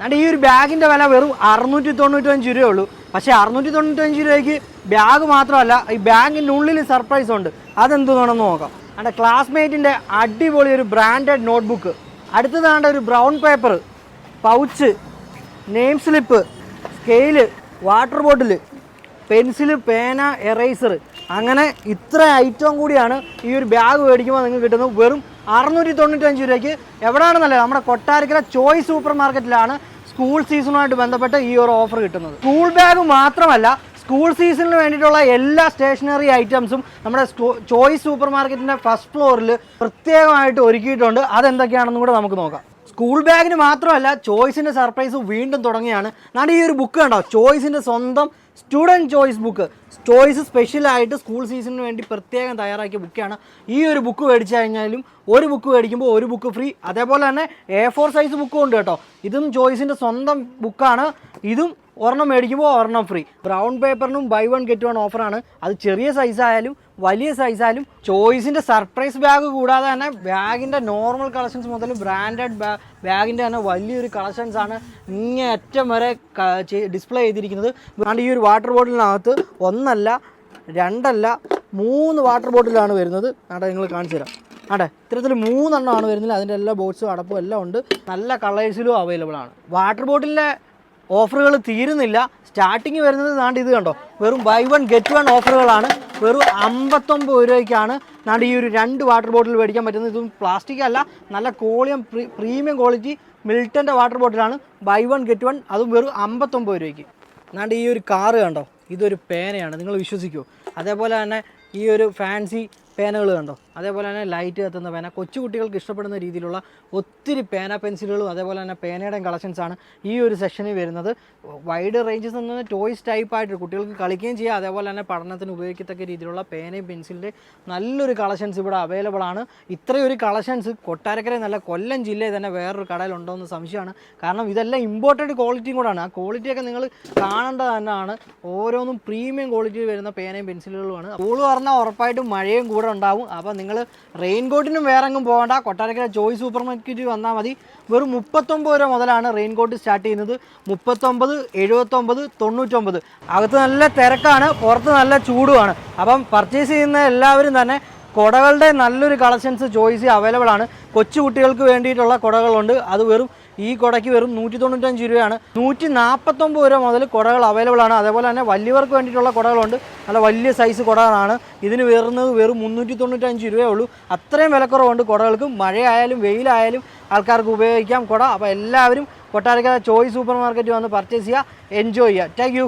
അതുകൊണ്ട് ഈ ഒരു ബാഗിന്റെ വില വെറും അറുന്നൂറ്റി തൊണ്ണൂറ്റഞ്ച് രൂപയേ ഉള്ളൂ പക്ഷേ അറുന്നൂറ്റി തൊണ്ണൂറ്റഞ്ച് രൂപയ്ക്ക് ബാഗ് മാത്രമല്ല ഈ ബാഗിന്റെ ഉള്ളിൽ സർപ്രൈസ് ഉണ്ട്. അതെന്തുവാണെന്ന് നോക്കാം. അവിടെ ക്ലാസ്മേറ്റിന്റെ അടിപൊളി ഒരു ബ്രാൻഡഡ് നോട്ട്ബുക്ക് അടുത്തതാണ്ട് ഒരു brown paper pouch name slip scale water bottle pencil പേന എറേസർ. അങ്ങനെ ഇത്ര ഐറ്റം കൂടിയാണ് ഈ ഒരു ബാഗ് മേടിക്കുമ്പോൾ നിങ്ങൾക്ക് കിട്ടുന്നത്. വെറും അറുന്നൂറ്റി തൊണ്ണൂറ്റഞ്ച് രൂപയ്ക്ക് എവിടെയാണെന്നല്ലേ നമ്മുടെ കൊട്ടാരക്കര ചോയ്സ് സൂപ്പർ മാർക്കറ്റിലാണ് സ്കൂൾ സീസണുമായിട്ട് ബന്ധപ്പെട്ട് ഈ ഒരു ഓഫർ കിട്ടുന്നത്. സ്കൂൾ ബാഗ് മാത്രമല്ല സ്കൂൾ സീസണിന് വേണ്ടിയിട്ടുള്ള എല്ലാ സ്റ്റേഷനറി ഐറ്റംസും നമ്മുടെ ചോയ്സ് സൂപ്പർ മാർക്കറ്റിന്റെ ഫസ്റ്റ് ഫ്ലോറിൽ പ്രത്യേകമായിട്ട് ഒരുക്കിയിട്ടുണ്ട്. അതെന്തൊക്കെയാണെന്നും കൂടെ നമുക്ക് നോക്കാം. സ്കൂൾ ബാഗിന് മാത്രമല്ല ചോയ്സിന്റെ സർപ്രൈസ് വീണ്ടും തുടങ്ങിയാണ് നാട് ഈ ഒരു ബുക്ക് കണ്ടോ? ചോയ്സിന്റെ സ്വന്തം സ്റ്റുഡന്റ് ചോയ്സ് ബുക്ക് ചോയ്സ് സ്പെഷ്യലായിട്ട് സ്കൂൾ സീസണിന് വേണ്ടി പ്രത്യേകം തയ്യാറാക്കിയ ബുക്കാണ് ഈ ഒരു ബുക്ക് മേടിച്ചു കഴിഞ്ഞാലും ഒരു ബുക്ക് മേടിക്കുമ്പോൾ ഒരു ബുക്ക് ഫ്രീ അതേപോലെ തന്നെ എ ഫോർ സൈസ് ബുക്കും ഉണ്ട് കേട്ടോ. ഇതും ചോയ്സിന്റെ സ്വന്തം ബുക്കാണ് ഇതും ഒരെണ്ണം മേടിക്കുമ്പോൾ ഒരെണ്ണം ഫ്രീ ബ്രൗൺ പേപ്പറിനും ബൈ വൺ ഗെറ്റ് വൺ ഓഫറാണ് അത് ചെറിയ സൈസ് ആയാലും വലിയ സൈസ് ആയാലും ചോയ്സിന്റെ സർപ്രൈസ് ബാഗ് കൂടാതെ തന്നെ ബാഗിന്റെ നോർമൽ കളക്ഷൻസ് മുതൽ ബ്രാൻഡഡ് ബാഗിന്റെ തന്നെ വലിയൊരു കളക്ഷൻസ് ആണ് ഇങ്ങേ അറ്റം വരെ ഡിസ്പ്ലേ ചെയ്തിരിക്കുന്നത്. അതുകൊണ്ട് ഈ ഒരു വാട്ടർ ബോട്ടിലിനകത്ത് ഒന്നല്ല രണ്ടല്ല മൂന്ന് വാട്ടർ ബോട്ടിലാണ് വരുന്നത്. അവിടെ നിങ്ങൾ കാണിച്ചു തരാം. അതെ ഇത്തരത്തിൽ മൂന്നെണ്ണമാണ് വരുന്നത്. അതിന്റെ എല്ലാ ബോട്ട്സും അടപ്പും എല്ലാം ഉണ്ട്. നല്ല കളേഴ്സിലും അവൈലബിൾ ആണ്. വാട്ടർ ബോട്ടിലിന്റെ ഓഫറുകൾ തീരുന്നില്ല. സ്റ്റാർട്ടിങ് വരുന്നത് നാണ്ട് ഇത് കണ്ടോ? വെറും ബൈ വൺ ഗെറ്റ് വൺ ഓഫറുകളാണ്. വെറും അമ്പത്തൊമ്പത് രൂപയ്ക്കാണ്. നാണ്ട് ഈ ഒരു രണ്ട് വാട്ടർ ബോട്ടിൽ മേടിക്കാൻ പറ്റുന്നത്. ഇതും പ്ലാസ്റ്റിക് അല്ല. നല്ല കോളിയം പ്രീമിയം ക്വാളിറ്റി മിൽട്ടന്റെ വാട്ടർ ബോട്ടിലാണ് ബൈ വൺ ഗെറ്റ് വൺ അതും വെറും അമ്പത്തൊമ്പത് രൂപയ്ക്ക്. നാണ്ട് ഈ ഒരു കാറ് കണ്ടോ? ഇതൊരു പേനയാണ്. നിങ്ങൾ വിശ്വസിക്കുമോ അതേപോലെ തന്നെ ഈ ഒരു ഫാൻസി പേനകൾ കണ്ടോ? അതേപോലെ തന്നെ ലൈറ്റ് കത്തുന്ന പേന കൊച്ചുകുട്ടികൾക്ക് ഇഷ്ടപ്പെടുന്ന രീതിയിലുള്ള ഒത്തിരി പേന പെൻസിലുകളും അതേപോലെ തന്നെ പേനയുടെയും കളക്ഷൻസാണ് ഈ ഒരു സെഷനിൽ വരുന്നത്. വൈഡ് റേഞ്ചസ് പറഞ്ഞാൽ ടോയ്സ് ടൈപ്പ് ആയിട്ട് കുട്ടികൾക്ക് കളിക്കുകയും ചെയ്യാം. അതേപോലെ തന്നെ പഠനത്തിന് ഉപയോഗിക്കത്തക്ക രീതിയിലുള്ള പേനയും പെൻസിലിന്റെ നല്ലൊരു കളക്ഷൻസ് ഇവിടെ അവൈലബിൾ ആണ്. ഇത്രയൊരു കളക്ഷൻസ് കൊട്ടാരക്കര നല്ല കൊല്ലം ജില്ലയിൽ തന്നെ വേറൊരു കടയിലുണ്ടോ എന്ന് സംശയമാണ്. കാരണം ഇതെല്ലാം ഇമ്പോർട്ടന്റ് ക്വാളിറ്റിയും കൂടാണ്. ആ ക്വാളിറ്റിയൊക്കെ നിങ്ങൾ കാണേണ്ടത് തന്നെയാണ്. ഓരോന്നും പ്രീമിയം ക്വാളിറ്റിയിൽ വരുന്ന പേനയും പെൻസിലുകളുമാണ്. സ്കൂൾ പറഞ്ഞാൽ ഉറപ്പായിട്ടും മഴയും കൂടെ ഉണ്ടാവും. അപ്പോൾ നിങ്ങൾ റെയിൻ കോട്ടിനും വേറെ എങ്ങും പോകണ്ട. കൊട്ടാരക്കര ജോയ് സൂപ്പർ മാർക്കറ്റിൽ വന്നാൽ മതി. വെറും മുപ്പത്തൊമ്പത് രൂപ മുതലാണ് റെയിൻ കോട്ട് സ്റ്റാർട്ട് ചെയ്യുന്നത്. മുപ്പത്തൊമ്പത് എഴുപത്തൊമ്പത് തൊണ്ണൂറ്റൊമ്പത്. അകത്ത് നല്ല തിരക്കാണ് പുറത്ത് നല്ല ചൂടുമാണ്. അപ്പം പർച്ചേസ് ചെയ്യുന്ന എല്ലാവരും തന്നെ കുടകളുടെ നല്ലൊരു കളക്ഷൻസ് ചോയ്സ് അവൈലബിൾ ആണ്. കൊച്ചു കുട്ടികൾക്ക് വേണ്ടിയിട്ടുള്ള കുടകളുണ്ട്. അത് വെറും ഈ കുടയ്ക്ക് വെറും നൂറ്റി തൊണ്ണൂറ്റഞ്ച് രൂപയാണ്. നൂറ്റി നാൽപ്പത്തൊമ്പത് രൂപ മുതൽ കുടകൾ അവൈലബിൾ ആണ്. അതേപോലെ തന്നെ വലിയവർക്ക് വേണ്ടിയിട്ടുള്ള കുടകളുണ്ട്. നല്ല വലിയ സൈസ് കുടകളാണ്. ഇതിന് വരുന്നത് വെറും മുന്നൂറ്റി തൊണ്ണൂറ്റഞ്ച് രൂപയേ ഉള്ളൂ. അത്രയും വിലക്കുറവുണ്ട് കുടകൾക്ക്. മഴയായാലും വെയിലായാലും ആൾക്കാർക്ക് ഉപയോഗിക്കാം. കുട അപ്പോൾ എല്ലാവരും കൊട്ടാരക്കര ചോയ്സ് സൂപ്പർ മാർക്കറ്റ് വന്ന് പർച്ചേസ് ചെയ്യുക. എൻജോയ് ചെയ്യുക. താങ്ക്